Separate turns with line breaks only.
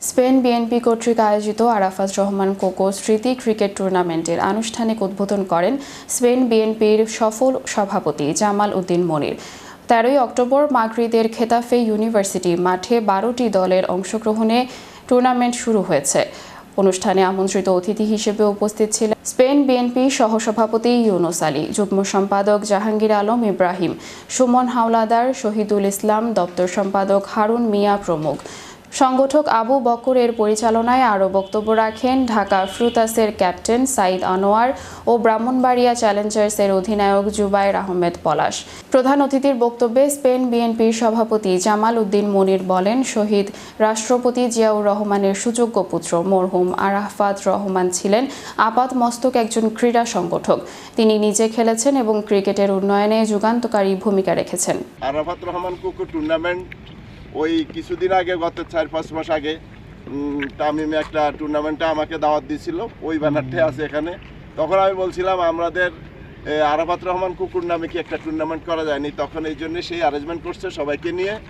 Spain BNP কর্তৃক আয়োজিত আরাফাত রহমান কোকো স্মৃতি ক্রিকেট টুর্নামেন্টের আনুষ্ঠানিক উদ্বোধন করেন স্পেন বিএনপির সফল সভাপতি জামাল উদ্দিন মনির। তেরোই অক্টোবর মাগরিদের খেতাফে ইউনিভার্সিটি মাঠে বারোটি দলের অংশগ্রহণে টুর্নামেন্ট শুরু হয়েছে। অনুষ্ঠানে আমন্ত্রিত অতিথি হিসেবে উপস্থিত ছিলেন স্পেন বিএনপি সহসভাপতি ইউনুস আলী, যুগ্ম সম্পাদক জাহাঙ্গীর আলম ইব্রাহিম, সুমন হাওলাদার, শহীদুল ইসলাম দপ্তর সম্পাদক হারুন মিয়া প্রমুখ। সংগঠক আবু বকরের পরিচালনায় আরও বক্তব্য রাখেন ঢাকা ফ্রুতাসের ক্যাপ্টেন সাইদ আনোয়ার ও ব্রাহ্মণবাড়িয়া চ্যালেঞ্জার্সের অধিনায়ক জুবাইর আহমেদ পলাশ। প্রধান অতিথির বক্তব্যে স্পেন বিএনপির সভাপতি জামাল উদ্দিন মনির বলেন, শহীদ রাষ্ট্রপতি জিয়াউর রহমানের সুযোগ্য পুত্র মরহুম আরাফাত রহমান ছিলেন আপাত মস্তক একজন ক্রীড়া সংগঠক। তিনি নিজে খেলেছেন এবং ক্রিকেটের উন্নয়নে যুগান্তকারী ভূমিকা রেখেছেন।
আরাফাত রহমান কুকুর টুর্নামেন্ট ওই কিছুদিন আগে গত চার পাঁচ মাস আগে তামিমে একটা টুর্নামেন্টে আমাকে দাওয়াত দিয়েছিল। ওই ব্যানারটাই আছে এখানে। তখন আমি বলছিলাম আমাদের আরাফাত রহমান কুকুর নামে কি একটা টুর্নামেন্ট করা যায়নি? তখন এই জন্য সেই অ্যারেঞ্জমেন্ট করছে সবাইকে নিয়ে।